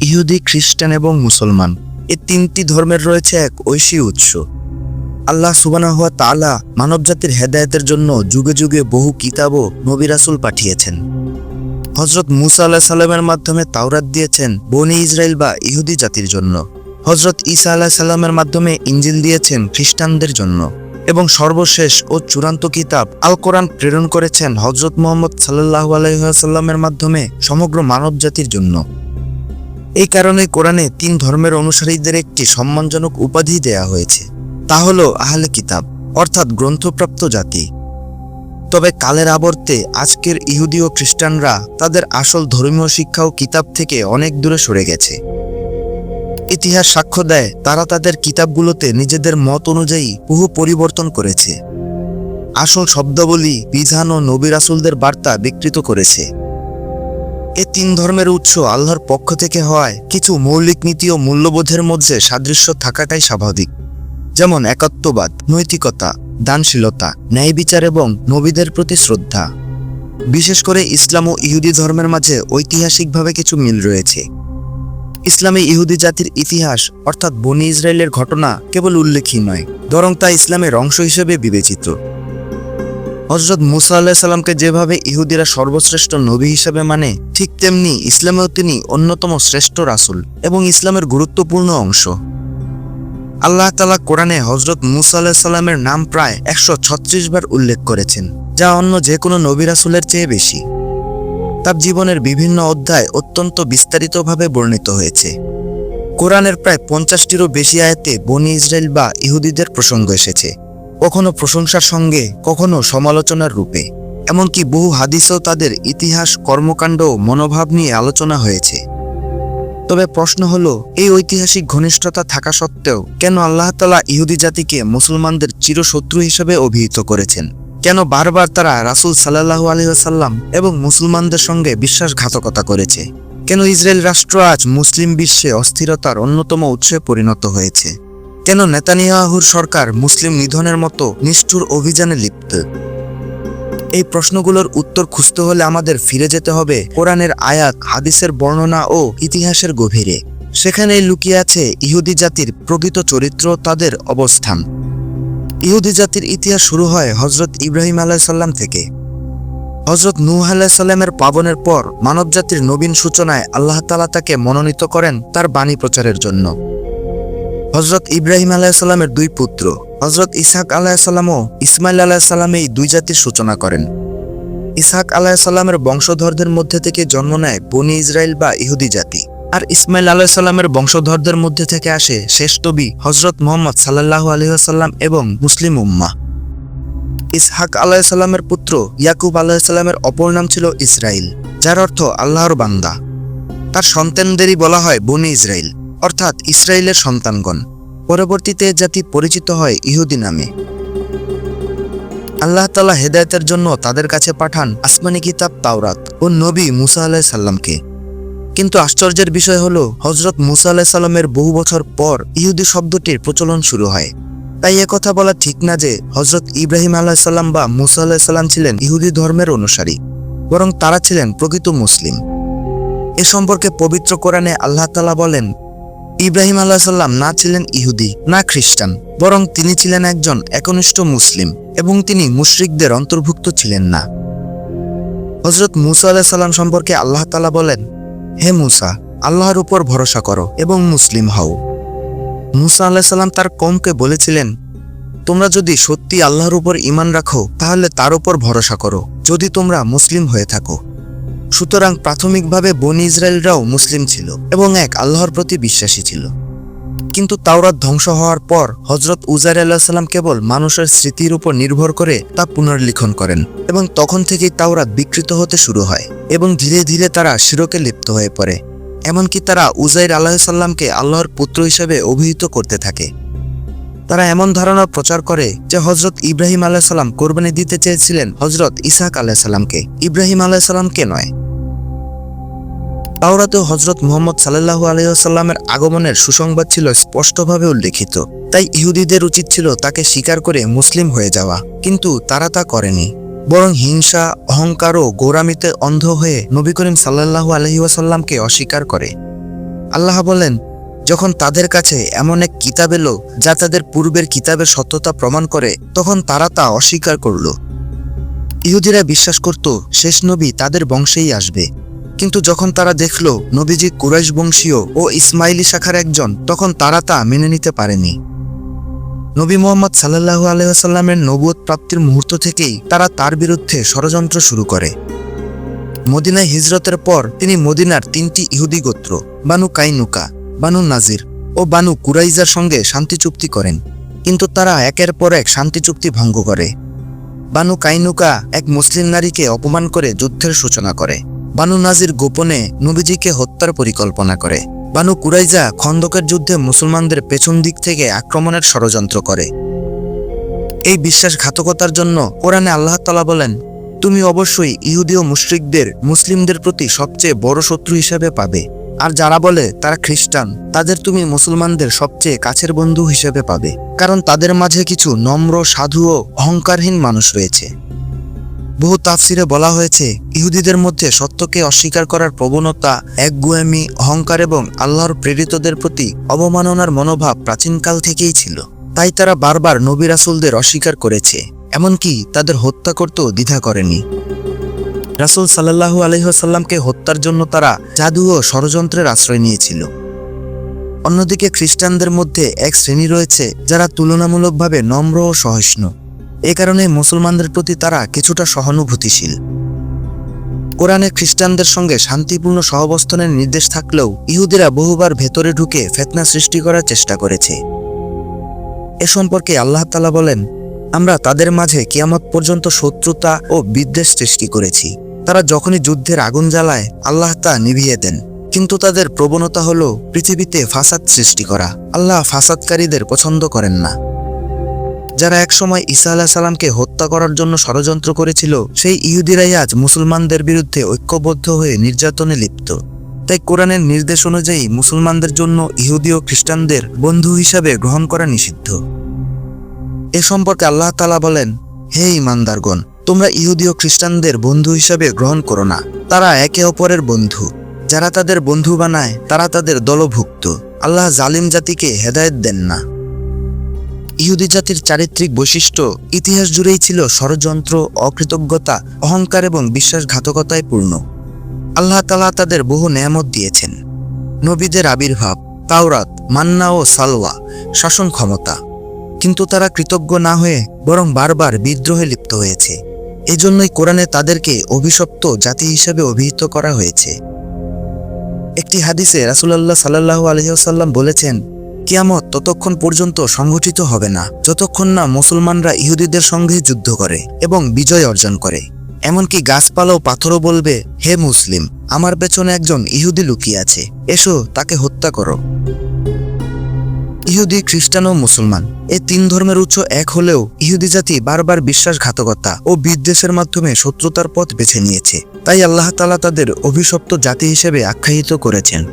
ইহুদি, খ্রিস্টান এবং মুসলমান। এ তিনটি ধর্মের রয়েছে এক ঐশী উৎস। আল্লাহ সুবানা হওয়া তালা মানবজাতির হেদায়তের জন্য যুগে যুগে বহু কিতাব ও নবী রাসূল পাঠিয়েছেন। হজরত মুসা আল্লাহ সাল্লামের মাধ্যমে তাওরাত দিয়েছেন বনি ইসরায়েল বা ইহুদি জাতির জন্য। হজরত ঈসা আলাহ সাল্লামের মাধ্যমে ইঞ্জিল দিয়েছেন খ্রিস্টানদের জন্য। এবং সর্বশেষ ও চূড়ান্ত কিতাব আল কোরআন প্রেরণ করেছেন হজরত মোহাম্মদ সাল্লাহ আলাইসাল্লামের মাধ্যমে সমগ্র মানব জাতির জন্য। এই কারণে কোরআনে তিন ধর্মের অনুসারীদের একটি সম্মানজনক উপাধি দেয়া হয়েছে। তা হল আহলে কিতাব, অর্থাৎ গ্রন্থপ্রাপ্ত জাতি। তবে কালের আবর্তে আজকের ইহুদি ও খ্রিস্টানরা তাদের আসল ধর্মীয় শিক্ষা ও কিতাব থেকে অনেক দূরে সরে গেছে। ইতিহাস সাক্ষ্য দেয়, তারা তাদের কিতাবগুলোতে নিজেদের মত অনুযায়ী বহু পরিবর্তন করেছে। আসল শব্দাবলী, বিধান ও নবী রাসুলদের বার্তা বিকৃত করেছে। এ তিন ধর্মের উৎস আল্লাহর পক্ষ থেকে হওয়ায় কিছু মৌলিক নীতি ও মূল্যবোধের মধ্যে সাদৃশ্য থাকাটাই স্বাভাবিক। যেমন একাত্মবাদ নৈতিকতা, দানশীলতা ন্যায় বিচার এবং নবীদের প্রতি শ্রদ্ধা। বিশেষ করে ইসলাম ও ইহুদি ধর্মের মাঝে ঐতিহাসিকভাবে কিছু মিল রয়েছে। ইসলামে ইহুদি জাতির ইতিহাস, অর্থাৎ বনি ইসরায়েলের ঘটনা, কেবল উল্লেখই নয়, বরং তা ইসলামের অংশ হিসেবে বিবেচিত। হজরত মুসা আল্লাহ সাল্লামকে যেভাবে ইহুদিরা সর্বশ্রেষ্ঠ নবী হিসেবে মানে ঠিক তেমনি ইসলামেও তিনি অন্যতম শ্রেষ্ঠ রাসূল এবং ইসলামের গুরুত্বপূর্ণ অংশ। আল্লাহ তালা কোরআনে হজরত মুসা আল্লাহ সাল্লামের নাম প্রায় একশো ছত্রিশ বার উল্লেখ করেছেন, যা অন্য যে কোনো নবী রাসূলের চেয়ে বেশি। তার জীবনের বিভিন্ন অধ্যায় অত্যন্ত বিস্তারিতভাবে বর্ণিত হয়েছে। কোরআনের প্রায় পঞ্চাশটিরও বেশি আয়াতে বনি ইসরায়েল বা ইহুদিদের প্রসঙ্গ এসেছে। কখনো প্রশংসার সঙ্গে, কখনো সমালোচনার রূপে। এমনকি বহু হাদিসও তাদের ইতিহাস, কর্মকাণ্ড মনোভাব নিয়ে আলোচনা হয়েছে। তবে প্রশ্ন হলো, এই ঐতিহাসিক ঘনিষ্ঠতা থাকা সত্ত্বেও কেন আল্লাহ তালা ইহুদি জাতিকে মুসলমানদের চিরশত্রু হিসেবে অভিহিত করেছেন? কেন বারবার তারা রাসূল সাল্লাহু আলহিহাসাল্লাম এবং মুসলমানদের সঙ্গে বিশ্বাসঘাতকতা করেছে? কেন ইসরায়েল রাষ্ট্র আজ মুসলিম বিশ্বে অস্থিরতার অন্যতম উৎসে পরিণত হয়েছে? কেন নেতানিয়াহুর সরকার মুসলিম নিধনের মতো নিষ্ঠুর অভিযানে লিপ্ত? এই প্রশ্নগুলোর উত্তর খুঁজতে হলে আমাদের ফিরে যেতে হবে কোরআনের আয়াত, হাদিসের বর্ণনা ও ইতিহাসের গভীরে। সেখানেই লুকিয়ে আছে ইহুদি জাতির প্রকৃত চরিত্র, তাদের অবস্থান। ইহুদি জাতির ইতিহাস শুরু হয় হজরত ইব্রাহিম আলাইসাল্লাম থেকে। হজরত নূহ আলাইসাল্লামের পাবনের পর মানবজাতির নবীন সূচনায় আল্লাহ তালা তাকে মনোনীত করেন তার বাণী প্রচারের জন্য। হজরত ইব্রাহিম আলাইসাল্লামের দুই পুত্র। হজরত ইসহাক আলাহিসাল্লাম ও ইসমাইল আলাহিসাল্লাম এই দুই জাতির সূচনা করেন। ইসহাক আলাহিসাল্লামের বংশধরদের মধ্যে থেকে জন্ম নেয় বনি ইসরায়েল বা ইহুদি জাতি। আর ইসমাইল আলাহিসাল্লামের বংশধরদের মধ্যে থেকে আসে শেষ নবী হজরত মোহাম্মদ সাল্লাহু আলহিহাসাল্লাম এবং মুসলিম উম্মা ইসহাক আলাহিসাল্লামের পুত্র ইয়াকুব আলাহিসাল্লামের অপর নাম ছিল ইসরাইল যার অর্থ আল্লাহর বান্দা। তার সন্তানদেরই বলা হয় বনি ইসরায়েল অর্থাৎ ইসরায়েলের সন্তানগণ। পরবর্তীতে জাতি পরিচিত হয় ইহুদি নামে। আল্লাহ তালা হেদায়তের জন্য তাদের কাছে পাঠান আসমানি কিতাব তাওরাত ও নবী মুসা আলাহ সাল্লামকে কিন্তু আশ্চর্যের বিষয় হলো হজরত মুসা আলাহ সাল্লামের বহু বছর পর ইহুদি শব্দটির প্রচলন শুরু হয়। তাই কথা বলা ঠিক না যে হজরত ইব্রাহিম আলাহ সাল্লাম বা মুসা আলাহ সাল্লাম ছিলেন ইহুদি ধর্মের অনুসারী, বরং তারা ছিলেন প্রকৃত মুসলিম। এ সম্পর্কে পবিত্র কোরআনে আল্লাহ তালা বলেন ইব্রাহিম আল্লাহ সাল্লাম না ছিলেন ইহুদি, না খ্রিস্টান, বরং তিনি ছিলেন একজন একনিষ্ঠ মুসলিম এবং তিনি মুশরিকদের অন্তর্ভুক্ত ছিলেন না। হজরত মুসা আলাহ সাল্লাম সম্পর্কে আল্লাহ তালা বলেন, হে মুসা, আল্লাহর উপর ভরসা করো এবং মুসলিম হও। মুসা আল্লাহ সাল্লাম তার কমকে বলেছিলেন, তোমরা যদি সত্যি আল্লাহর উপর ইমান রাখো, তাহলে তার উপর ভরসা করো, যদি তোমরা মুসলিম হয়ে থাকো। সুতরাং প্রাথমিকভাবে বনি ইসরায়েলরাও মুসলিম ছিল এবং এক আল্লাহর প্রতি বিশ্বাসী ছিল। কিন্তু তাওরাত ধ্বংস হওয়ার পর হজরত উজার আল্লাহ সাল্লাম কেবল মানুষের স্মৃতির উপর নির্ভর করে তা পুনর্লিখন করেন এবং তখন থেকেই তাওরাত বিকৃত হতে শুরু হয় এবং ধীরে ধীরে তারা শিরকে লিপ্ত হয়ে পড়ে। এমনকি তারা উজাইর আল্লাহ সাল্লামকে আল্লাহর পুত্র হিসেবে অভিহিত করতে থাকে। তারা এমন ধারণা প্রচার করে যে হজরত ইব্রাহিম আলাহ সাল্লাম কোরবানি দিতে চেয়েছিলেন হজরত ইসাহাক আলাহ সাল্লামকে ইব্রাহিম আলাহ সাল্লামকে নয়। তাওরাতেও হজরত মোহাম্মদ সাল্লাহু আলহিহাল্লামের আগমনের সুসংবাদ ছিল স্পষ্টভাবে উল্লেখিত। তাই ইহুদিদের উচিত ছিল তাকে স্বীকার করে মুসলিম হয়ে যাওয়া। কিন্তু তারা তা করেনি। বরং হিংসা, অহংকার ও গৌরামিতে অন্ধ হয়ে নবী করিম সাল্লাহু আলহিউসাল্লামকে অস্বীকার করে। আল্লাহ বলেন যখন তাদের কাছে এমন এক কিতাব এলো যা তাদের পূর্বের কিতাবের সত্যতা প্রমাণ করে, তখন তারা তা অস্বীকার করল। ইহুদিরা বিশ্বাস করত, শেষ নবী তাদের বংশেই আসবে। কিন্তু যখন তারা দেখল নবীজি কুরাইশ বংশীয় ও ইসমাইলি শাখার একজন, তখন তারা তা মেনে নিতে পারেনি। নবী মোহাম্মদ সাল্লাহু আলহামের নবুয়ত প্রাপ্তির মুহূর্ত থেকেই তারা তার বিরুদ্ধে ষড়যন্ত্র শুরু করে। মদিনায় হিজরতের পর তিনি মদিনার তিনটি ইহুদি গোত্র, বানু কাইনুকা। বানু নাজির ও বানু কুরাইজার সঙ্গে শান্তি চুক্তি করেন, কিন্তু তারা একের পর এক শান্তি চুক্তি ভঙ্গ করে। বানু কাইনুকা এক মুসলিম নারীকে অপমান করে যুদ্ধের সূচনা করে। বানু নাজির গোপনে নবীজিকে হত্যার পরিকল্পনা করে। বানু কুরাইজা খন্দকের যুদ্ধে মুসলমানদের পেছন দিক থেকে আক্রমণের ষড়যন্ত্র করে। এই বিশ্বাসঘাতকতার জন্য কোরআনে আল্লাহ তালা বলেন, তুমি অবশ্যই ইহুদি ও মুশরিকদের, মুসলিমদের প্রতি সবচেয়ে বড় শত্রু হিসেবে পাবে। আর যারা বলে তারা খ্রিস্টান, তাদের তুমি মুসলমানদের সবচেয়ে কাছের বন্ধু হিসেবে পাবে, কারণ তাদের মাঝে কিছু নম্র, সাধু ও অহংকারহীন মানুষ রয়েছে। বহু তাফসিরে বলা হয়েছে, ইহুদিদের মধ্যে সত্যকে অস্বীকার করার প্রবণতা একগুয়ামি, অহংকার এবং আল্লাহর প্রেরিতদের প্রতি অবমাননার মনোভাব প্রাচীনকাল থেকেই ছিল। তাই তারা বারবার নবী রাসুলদের অস্বীকার করেছে, এমনকি তাদের হত্যা করতেও দ্বিধা করেনি। রাসুল সাল্লাহু আলহিহাসাল্লামকে হত্যার জন্য তারা জাদু ও ষড়যন্ত্রের আশ্রয় নিয়েছিল। অন্যদিকে খ্রিস্টানদের মধ্যে এক শ্রেণি রয়েছে যারা তুলনামূলকভাবে নম্র ও সহিষ্ণু। এ কারণে মুসলমানদের প্রতি তারা কিছুটা সহানুভূতিশীল। কোরআনে খ্রিস্টানদের সঙ্গে শান্তিপূর্ণ সহাবস্থানের নির্দেশ থাকলেও ইহুদিরা বহুবার ভেতরে ঢুকে ফেতনা সৃষ্টি করার চেষ্টা করেছে। এ সম্পর্কে আল্লাহ তালা বলেন, আমরা তাদের মাঝে কিয়ামত পর্যন্ত শত্রুতা ও বিদ্বেষ সৃষ্টি করেছি। তারা যখনই যুদ্ধের আগুন জ্বালায়, আল্লাহ তা নিভিয়ে দেন। কিন্তু তাদের প্রবণতা হল পৃথিবীতে ফাসাদ সৃষ্টি করা। আল্লাহ ফাসাদকারীদের পছন্দ করেন না। যারা একসময় ঈসা আলাহ সালামকে হত্যা করার জন্য ষড়যন্ত্র করেছিল, সেই ইহুদিরাই আজ মুসলমানদের বিরুদ্ধে ঐক্যবদ্ধ হয়ে নির্যাতনে লিপ্ত। তাই কোরআনের নির্দেশ অনুযায়ী মুসলমানদের জন্য ইহুদি ও খ্রিস্টানদের বন্ধু হিসাবে গ্রহণ করা নিষিদ্ধ। এ সম্পর্কে আল্লাহ তালা বলেন, হে ইমানদারগণ তোমরা ইহুদি ও খ্রিস্টানদের বন্ধু হিসাবে গ্রহণ করো না। তারা একে অপরের বন্ধু। যারা তাদের বন্ধু বানায়, তারা তাদের দলভুক্ত। আল্লাহ জালিম জাতিকে হেদায়েত দেন না। ইহুদি জাতির চারিত্রিক বৈশিষ্ট্য ইতিহাস জুড়েই ছিল ষড়যন্ত্র, অকৃতজ্ঞতা, অহংকার এবং বিশ্বাসঘাতকতায় পূর্ণ। আল্লাহ তালা তাদের বহু নেয়ামত দিয়েছেন। নবীদের আবির্ভাব, তাওরাত, মান্না ও সালওয়া শাসন ক্ষমতা কিন্তু তারা কৃতজ্ঞ না হয়ে বরং বারবার বিদ্রোহে লিপ্ত হয়েছে। এজন্যই কোরআনে তাদেরকে অভিশপ্ত জাতি হিসেবে অভিহিত করা হয়েছে। একটি হাদিসে রাসুলাল্লাহ সাল্লাহ আলহিহাল্লাম বলেছেন, কিয়ামত ততক্ষণ পর্যন্ত সংগঠিত হবে না, যতক্ষণ না মুসলমানরা ইহুদিদের সঙ্গে যুদ্ধ করে এবং বিজয় অর্জন করে। এমনকি গাছপালাও পাথরও বলবে, হে মুসলিম, আমার পেছনে একজন ইহুদি লুকিয়ে আছে, এসো তাকে হত্যা করো ইহুদি, খ্রিস্টান ও মুসলমান। এ তিন ধর্মের উৎস এক হলেও ইহুদি জাতি বারবার বিশ্বাসঘাতকতা ও বিদ্বেষের মাধ্যমে শত্রুতার পথ বেছে নিয়েছে। তাই আল্লাহ তালা তাদের অভিশপ্ত জাতি হিসেবে আখ্যায়িত করেছেন।